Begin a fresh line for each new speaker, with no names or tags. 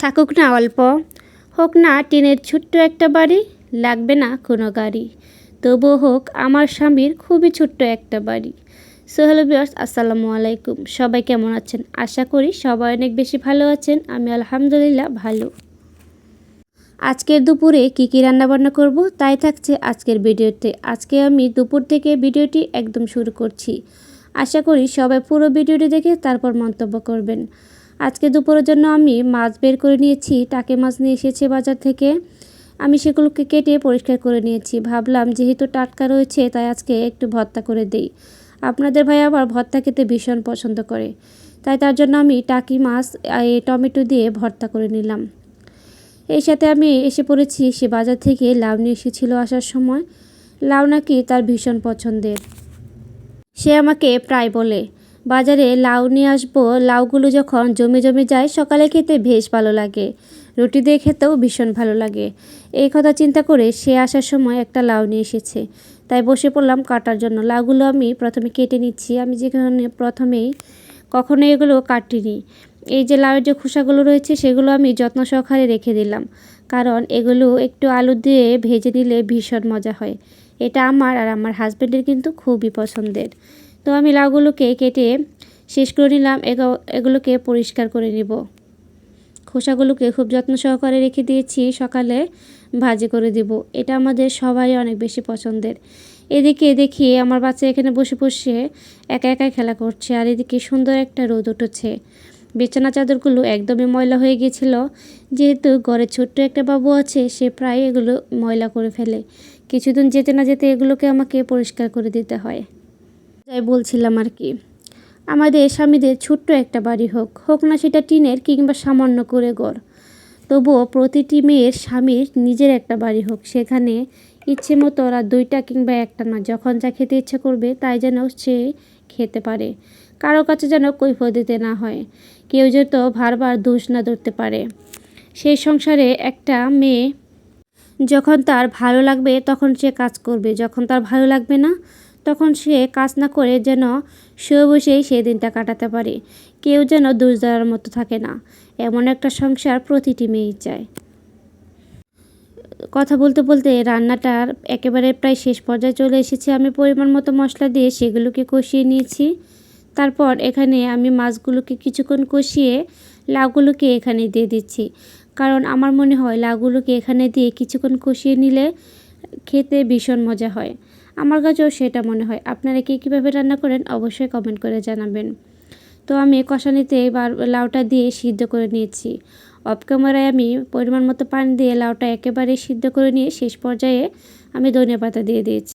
থাকুক না অল্প। হোক না টিনের ছোট্ট একটা বাড়ি, লাগবে না কোনো গাড়ি। তবুও হোক আমার স্বামীর খুবই ছোট্ট একটা বাড়ি। সো হ্যালো বিয়ার্স আসসালামু আলাইকুম। সবাই কেমন আছেন? আশা করি সবাই অনেক বেশি ভালো আছেন। আমি আলহামদুলিল্লাহ ভালো। আজকের দুপুরে কী কী রান্নাবান্না করব তাই থাকছে আজকের ভিডিওতে। আজকে আমি দুপুর থেকে ভিডিওটি একদম শুরু করছি। আশা করি সবাই পুরো ভিডিওটি দেখে তারপর মন্তব্য করবেন। আজকে দুপুরের জন্য আমি মাছ বের করে নিয়েছি, টাকে মাছ নিয়ে এসেছে বাজার থেকে। আমি সেগুলোকে কেটে পরিষ্কার করে নিয়েছি। ভাবলাম যেহেতু টাটকা রয়েছে, তাই আজকে একটু ভর্তা করে দেই। আপনাদের ভাই আবার ভর্তা খেতে ভীষণ পছন্দ করে। তাই তার জন্য আমি টাকি মাছ টমেটো দিয়ে ভর্তা করে নিলাম। এই সাথে আমি এসে পড়েছি, সে বাজার থেকে লাউ নিয়ে এসেছিল আসার সময়। লাউ নাকি তার ভীষণ পছন্দের। সে আমাকে প্রায় বলে বাজারে লাউ নিয়ে আসব। লাউগুলো যখন জমে জমে যায়, সকালে খেতে বেশ ভালো লাগে। রুটি দিয়ে খেতেও ভীষণ ভালো লাগে। এই কথা চিন্তা করে সে আসার সময় একটা লাউ নিয়ে এসেছে। তাই বসে পড়লাম কাটার জন্য। লাউগুলো আমি প্রথমে কেটে নিচ্ছি। আমি যেখানে প্রথমেই কখনো এগুলো কাটিনি। এই যে লাউয়ের যে খোসাগুলো রয়েছে, সেগুলো আমি যত্ন সহকারে রেখে দিলাম। কারণ এগুলো একটু আলু দিয়ে ভেজে নিলে ভীষণ মজা হয়। এটা আমার আর আমার হাজব্যান্ডের কিন্তু খুবই পছন্দের। তো আমি লাউগুলোকে কেটে শেষ করে নিলাম এগুলোকে পরিষ্কার করে নিব। খোসাগুলোকে খুব যত্ন সহকারে রেখে দিয়েছি, সকালে ভাজি করে দিব। এটা আমাদের সবাই অনেক বেশি পছন্দের। এদিকে দেখি আমার বাচ্চা এখানে বসে বসে একা একাই খেলা করছে, আর এদিকে সুন্দর একটা রোদ উঠেছে। বিছানা চাদরগুলো একদমই ময়লা হয়ে গিয়েছিল। যেহেতু ঘরে ছোট্ট একটা বাবু আছে, সে প্রায় এগুলো ময়লা করে ফেলে। কিছুদিন যেতে না যেতে এগুলোকে আমাকে পরিষ্কার করে দিতে হয়। যাই বলছিলাম আর কি, আমাদের স্বামীদের ছোট্ট একটা বাড়ি হোক হোক না সেটা টিনের কিংবা সামান্য করে গড়, তবুও প্রতিটি মেয়ের স্বামীর নিজের একটা বাড়ি হোক, সেখানে ইচ্ছে মতো ওরা দুইটা কিংবা একটা না, যখন যা খেতে ইচ্ছে করবে তাই যেন সে খেতে পারে, কারও কাছে যেন কৈফত দিতে না হয়, কেউ যেত বারবার দোষ না ধরতে পারে। সেই সংসারে একটা মেয়ে যখন তার ভালো লাগবে তখন সে কাজ করবে, যখন তার ভালো লাগবে না তখন সে কাজ না করে যেন শুয়ে বসেই সেই দিনটা কাটাতে পারে। কেউ যেন দেওয়ার মতো থাকে না। এমন একটা সংসার প্রতিটি মেয়েই চায়। কথা বলতে বলতে রান্নাটার একেবারে প্রায় শেষ পর্যায়ে চলে এসেছে। আমি পরিমাণ মতো মশলা দিয়ে সেগুলোকে কষিয়ে নিয়েছি। তারপর এখানে আমি মাছগুলোকে কিছুক্ষণ কষিয়ে লাউগুলোকে এখানে দিয়ে দিচ্ছি। কারণ আমার মনে হয় লাউগুলোকে এখানে দিয়ে কিছুক্ষণ কষিয়ে নিলে খেতে ভীষণ মজা হয়। আমার কাছেও সেটা মনে হয়। আপনারা কী কীভাবে রান্না করেন অবশ্যই কমেন্ট করে জানাবেন। তো আমি কষানিতে এবার লাউটা দিয়ে সিদ্ধ করে নিয়েছি। অফ ক্যামেরায় আমি পরিমাণ মতো পানি দিয়ে লাউটা একেবারে সিদ্ধ করে নিয়ে শেষ পর্যায়ে আমি ধনে পাতা দিয়ে দিয়েছি।